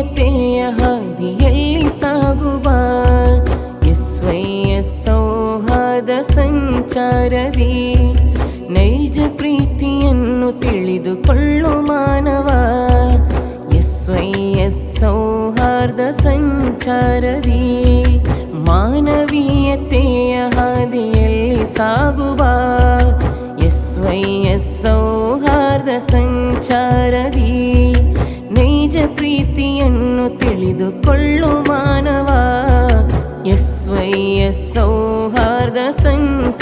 ಮಾನವೀಯತೆಯ ಹಾದಿಯಲ್ಲಿ ಸಾಗುವ ಎಸ್ವೈಯ ಸೌಹಾದ ಸಂಚಾರದಿ ನೈಜ ಪ್ರೀತಿಯನ್ನು ತಿಳಿದುಕೊಳ್ಳು ಮಾನವ. ಎಸ್ವೈಯ ಸೌಹಾರ್ದ ಸಂಚಾರದಿ ಮಾನವೀಯತೆಯ ಹಾದಿಯಲ್ಲಿ ಸಾಗುವ ಎಸ್ವೈಯ ಸೌಹಾರ್ದ ಸಂಚಾರದಿ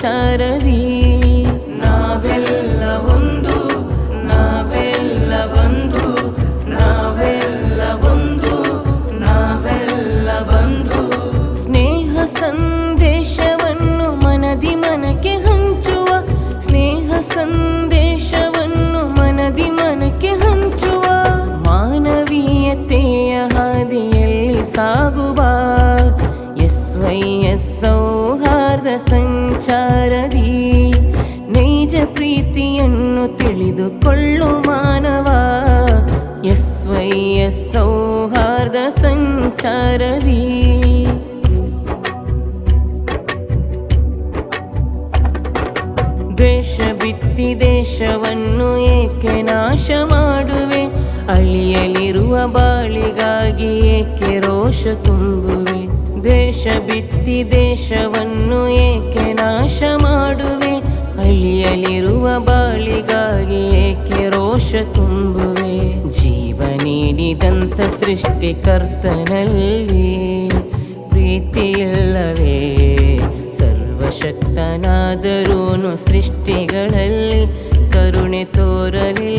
ಸಂಚಾರದಿ ನಾವೆಲ್ಲ ಒಂದು ನಾವೆಲ್ಲ ಬಂದು ನಾವೆಲ್ಲ ಒಂದು ನಾವೆಲ್ಲ ಬಂದು. ಸ್ನೇಹ ಸಂದೇಶವನ್ನು ಮನದಿ ಮನಕ್ಕೆ ಹಂಚುವ ಸ್ನೇಹ ಸಂದೇಶವನ್ನು ಮನದಿ ಮನಕ್ಕೆ ಹಂಚುವ. ಮಾನವೀಯತೆಯ ಹಾದಿಯಲ್ಲಿ ಸಾಗುವ ಎಸ್ವೈಯ ಸೌಹಾರ್ದ ಸಂಚಾರದಿ ನೈಜ ಪ್ರೀತಿಯನ್ನು ತಿಳಿದುಕೊಳ್ಳು ಮಾನವ. ಎಸ್ವೈಯ ಸೌಹಾರ್ದ ಸಂಚಾರದಿ. ದ್ವೇಷ ಬಿತ್ತಿ ದೇಶವನ್ನು ಏಕೆ ನಾಶ ಮಾಡುವೆ? ಅಳಿಯಲಿರುವ ಬಾಳಿಗಾಗಿ ಏಕೆ ರೋಷ ತುಂಬುವೆ? ದ್ವೇಷ ಬಿತ್ತಿ ದೇಶವನ್ನು ಏಕೆ ನಾಶ ಮಾಡುವೆ? ಅಳಿಯಲಿರುವ ಬಾಳಿಗಾಗಿ ಏಕೆ ರೋಷ ತುಂಬುವೆ? ಜೀವ ನೀಡಿದಂಥ ಸೃಷ್ಟಿಕರ್ತನಲ್ಲಿ ಪ್ರೀತಿಯಿಲ್ಲವೇ? ಸರ್ವಶಕ್ತನಾದರೂನು ಸೃಷ್ಟಿಗಳಲ್ಲಿ ಕರುಣೆ ತೋರಲಿಲ್ಲವೇ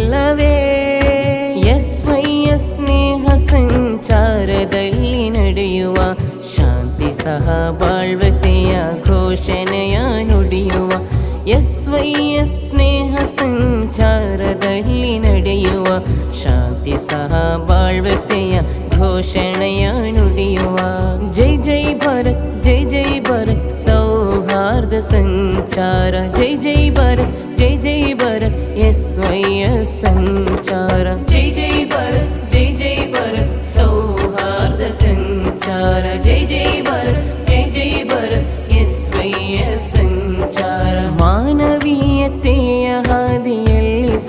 ಸಹ ಬಾಳ್ವತೆಯ ಘೋಷಣೆಯ ನುಡಿಯುವ ಎಸ್ವೈಯ ಸ್ನೇಹ ಸಂಚಾರದಲ್ಲಿ ನಡೆಯುವ ಶಾಂತಿ ಸಹ ಬಾಳ್ವತೆಯ ಘೋಷಣೆಯ ನುಡಿಯುವ ಜೈ ಜೈ ಭಾರತ್ ಜೈ ಜೈ ಭಾರತ್ ಸೌಹಾರ್ದ ಸಂಚಾರ ಜೈ ಜೈ ಭಾರತ್ ಜೈ ಜೈ ಭಾರತ್ ಎಸ್ವೈಯ ಸಂಚಾರ ಜೈ ಜೈ ಭಾರತ್ ಜೈ ಜೈ ಭಾರತ್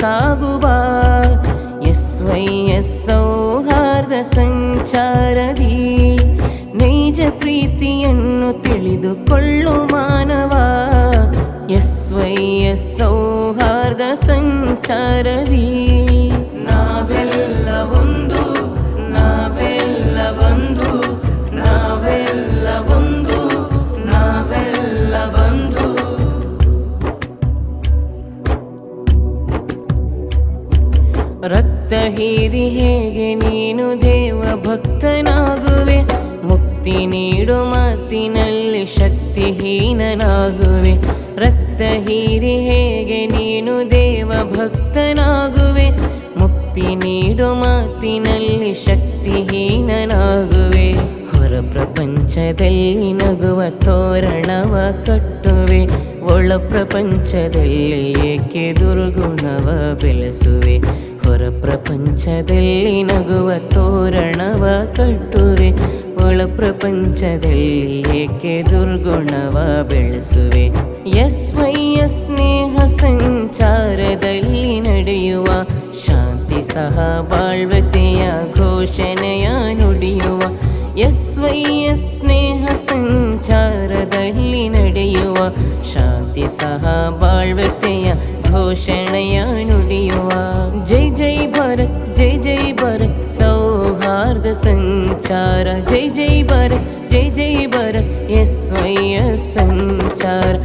ಸಾಗುವ ಎಸ್ವೈಯ ಸೌಹಾರ್ದ ಸಂಚಾರದಿ. ನೈಜ ಪ್ರೀತಿಯನ್ನು ತಿಳಿದುಕೊಳ್ಳು ಮಾನವ. ಎಸ್ವೈಯ ಸೌಹಾರ್ದ ಸಂಚಾರದಿ. ನಾವೆಲ್ಲ ಒಂದು ಹೇಗೆ ನೀನು ದೇವ ಭಕ್ತನಾಗುವೆ. ಮುಕ್ತಿ ನೀಡು ಮಾತಿನಲ್ಲಿ ಶಕ್ತಿಹೀನನಾಗುವೆ. ರಕ್ತ ಹೀರಿ ಹೇಗೆ ನೀನು ದೇವ ಭಕ್ತನಾಗುವೆ. ಮುಕ್ತಿ ನೀಡು ಮಾತಿನಲ್ಲಿ ಶಕ್ತಿಹೀನನಾಗುವೆ. ಹೊರ ಪ್ರಪಂಚದಲ್ಲಿ ನಗುವ ತೋರಣವ ಕಟ್ಟುವೆ. ಒಳ ಪ್ರಪಂಚದಲ್ಲಿ ಏಕೆ ದುರ್ಗುಣವ ಬೆಳೆಸುವೆ. ಹೊರ ಪ್ರಪಂಚದಲ್ಲಿ ನಗುವ ತೋರಣವ ಕಟ್ಟುವೆ, ಒಳ ಪ್ರಪಂಚದಲ್ಲಿ ಏಕೆ ದುರ್ಗುಣವ ಬೆಳೆಸುವೆ. ಎಸ್ವೈಯ ಸ್ನೇಹ ಸಂಚಾರದಲ್ಲಿ ನಡೆಯುವ ಶಾಂತಿ ಸಹ ಬಾಳ್ವತೆಯ ಘೋಷಣೆಯ ನುಡಿಯುವ. ಸ್ನೇಹ ಸಂಚಾರದಲ್ಲಿ ನಡೆಯುವ ಶಾಂತಿ ಸಹ ಬಾಳ್ವತೆಯ ಘೋಷಣೆಯ सेवा जय जय भरत, जय जय भरत, सौहार्द संचार। जय जय भरत, जय जय भरत यस्वय संचार।